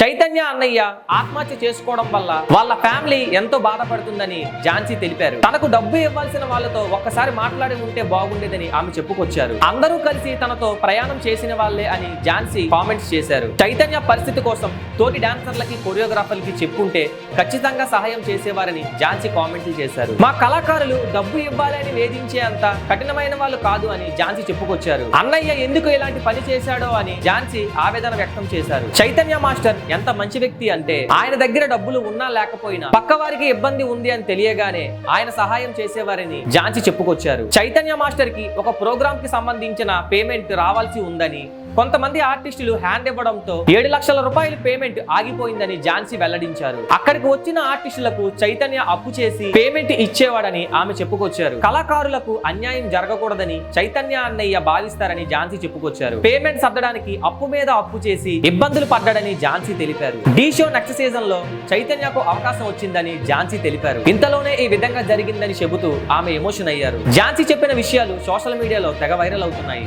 చైతన్య అన్నయ్య ఆత్మహత్య చేసుకోవడం వల్ల వాళ్ళ ఫ్యామిలీ ఎంతో బాధపడుతుందని ఝాన్సీ తెలిపారు. తనకు డబ్బు ఇవ్వాల్సిన వాళ్ళతో ఒక్కసారి మాట్లాడి ఉంటే బాగుండేదని ఆమె చెప్పుకొచ్చారు. అందరూ కలిసి తనతో ప్రయాణం చేసిన వాళ్ళే అని ఝాన్సీ కామెంట్స్ చేశారు. చైతన్య పరిస్థితి కోసం తోటి డాన్సర్లకి కొరియోగ్రాఫర్లకి చెప్పుంటే ఖచ్చితంగా సహాయం చేసేవారని ఝాన్సీ కామెంట్లు చేశారు. మా కళాకారులు డబ్బు ఇవ్వాలి అని వేధించే అంత కఠినమైన వాళ్ళు కాదు అని ఝాన్సీ చెప్పుకొచ్చారు. అన్నయ్య ఎందుకు ఇలాంటి పని చేశాడో అని ఝాన్సీ ఆవేదన వ్యక్తం చేశారు. చైతన్య మాస్టర్ ఎంత మంచి వ్యక్తి అంటే ఆయన దగ్గర డబ్బులు ఉన్నా లేకపోయినా పక్క వారికి ఇబ్బంది ఉంది అని తెలియగానే ఆయన సహాయం చేసేవారని ఝాన్సీ చెప్పుకొచ్చారు. చైతన్య మాస్టర్కి ఒక ప్రోగ్రామ్కి సంబంధించిన పేమెంట్ రావాల్సి ఉందని కొంతమంది ఆర్టిస్టులు హ్యాండ్ ఇవ్వడంతో ఏడు లక్షల రూపాయల పేమెంట్ ఆగిపోయిందని ఝాన్సీ వెల్లడించారు. అక్కడికి వచ్చిన ఆర్టిస్టులకు చైతన్య అప్పు చేసి పేమెంట్ ఇచ్చేవాడని ఆమె చెప్పుకొచ్చారు. కళాకారులకు అన్యాయం జరగకూడదని చైతన్య అన్నయ్య భావిస్తారని ఝాన్సీ చెప్పుకొచ్చారు. పేమెంట్ సర్దడానికి అప్పు మీద అప్పు చేసి ఇబ్బందులు పడ్డాడని ఝాన్సీ తెలిపారు. డి షో నెక్స్ట్ సీజన్లో చైతన్యకు అవకాశం వచ్చిందని ఝాన్సీ తెలిపారు. ఇంతలోనే ఈ విధంగా జరిగిందని చెబుతూ ఆమె ఎమోషన్ అయ్యారు. ఝాన్సీ చెప్పిన విషయాలు సోషల్ మీడియాలో తెగ వైరల్ అవుతున్నాయి.